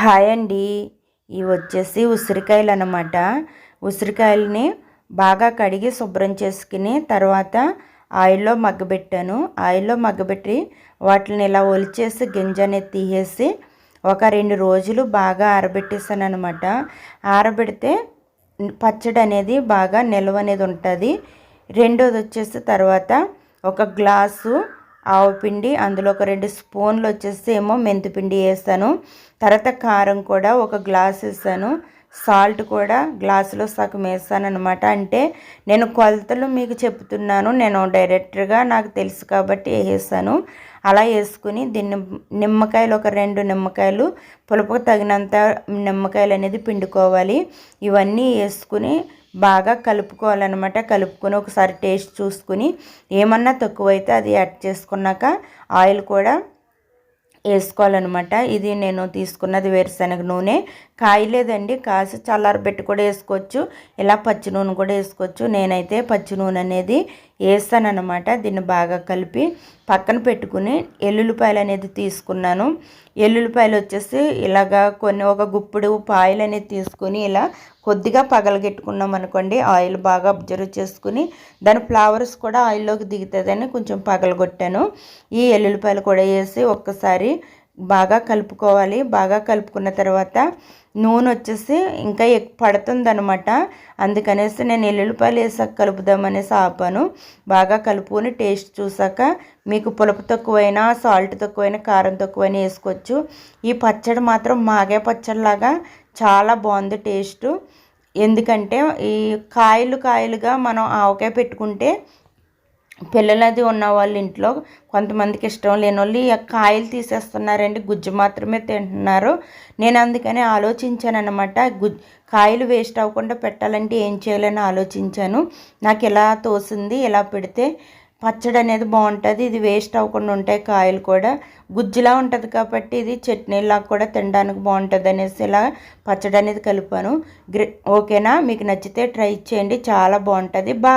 Hi అండి. ఇవి వచ్చేసి ఉసిరికాయలు అనమాట ఉసిరికాయలని బాగా కడిగి శుభ్రం చేసుకుని తర్వాత ఆయిల్లో మగ్గబెట్టాను. ఆయిల్లో మగ్గబెట్టి వాటిని ఇలా ఒలిచేసి గింజ అనేది తీసేసి ఒక రెండు రోజులు బాగా ఆరబెట్టేసాను అనమాట ఆరబెడితే పచ్చడి అనేది బాగా నిల్వ అనేది ఉంటుంది. రెండోది వచ్చేసి తర్వాత ఒక గ్లాసు ఆవపిండి అందులో ఒక రెండు స్పూన్లు వచ్చేసి ఏమో మెంతిపిండి వేస్తాను. తర్వాత కారం కూడా ఒక గ్లాస్ వేస్తాను. సాల్ట్ కూడా గ్లాసులో సగం వేసాను అనమాట అంటే నేను కొలతలు మీకు చెప్తున్నాను. నేను డైరెక్ట్గా నాకు తెలుసు కాబట్టి వేసాను అలా వేసుకుని దీన్ని నిమ్మకాయలు ఒక రెండు నిమ్మకాయలు పులుపుకు తగినంత నిమ్మకాయలు అనేది పిండుకోవాలి. ఇవన్నీ వేసుకుని బాగా కలుపుకోవాలన్నమాట. కలుపుకొని ఒకసారి టేస్ట్ చూసుకుని ఏమన్నా తక్కువైతే అది యాడ్ చేసుకున్నాక ఆయిల్ కూడా వేసుకోవాలన్నమాట. ఇది నేను తీసుకున్నది వేరుశనగ నూనె. కాయలేదండి. కాసి చల్లారబెట్టి కూడా వేసుకోవచ్చు. ఇలా పచ్చి నూనె కూడా వేసుకోవచ్చు. నేనైతే పచ్చి నూనె అనేది వేస్తానన్నమాట. దీన్ని బాగా కలిపి పక్కన పెట్టుకుని ఎల్లుల్లిపాయలు అనేది తీసుకున్నాను. ఎల్లుల్లిపాయలు వచ్చేసి ఇలాగా కొన్ని ఒక గుప్పుడు పాయలు అనేది తీసుకుని ఇలా కొద్దిగా పగలగెట్టుకున్నాం అనుకోండి. ఆయిల్ బాగా అబ్జర్వ్ చేసుకుని దాని ఫ్లవర్స్ కూడా ఆయిల్లోకి దిగుతుందని కొంచెం పగలగొట్టాను. ఈ ఎల్లుల్లిపాయలు కూడా వేసి ఒక్కసారి బాగా కలుపుకోవాలి. బాగా కలుపుకున్న తర్వాత నూనె వచ్చేసి ఇంకా పడుతుందనమాట అందుకనేసి నేను ఎల్లుల్లిపాయలు వేసాక కలుపుదామనేసి ఆపాను. బాగా కలుపుకొని టేస్ట్ చూసాక మీకు పులుపు తక్కువైనా సాల్ట్ తక్కువైనా కారం తక్కువైనా వేసుకోవచ్చు. ఈ పచ్చడి మాత్రం మాగే పచ్చడిలాగా చాలా బాగుంది టేస్ట్. ఎందుకంటే ఈ కాయలు కాయలుగా మనం ఆవకాయ పెట్టుకుంటే పిల్లలది ఉన్న వాళ్ళ ఇంట్లో కొంతమందికి ఇష్టం లేని వాళ్ళు కాయలు తీసేస్తున్నారండి గుజ్జు మాత్రమే తింటున్నారు. నేను అందుకని ఆలోచించాను అనమాట గుజ్ కాయలు వేస్ట్ అవ్వకుండా పెట్టాలంటే ఏం చేయాలని ఆలోచించాను. నాకు ఇలా తోసింది ఇలా పెడితే పచ్చడి అనేది బాగుంటుంది ఇది వేస్ట్ అవ్వకుండా ఉంటాయి కాయలు కూడా. గుజ్జులా ఉంటుంది కాబట్టి ఇది చట్నీలా కూడా తినడానికి బాగుంటుంది అనేసి ఇలా పచ్చడి అనేది కలిపాను. ఓకేనా? మీకు నచ్చితే ట్రై చేయండి చాలా బాగుంటుంది. బా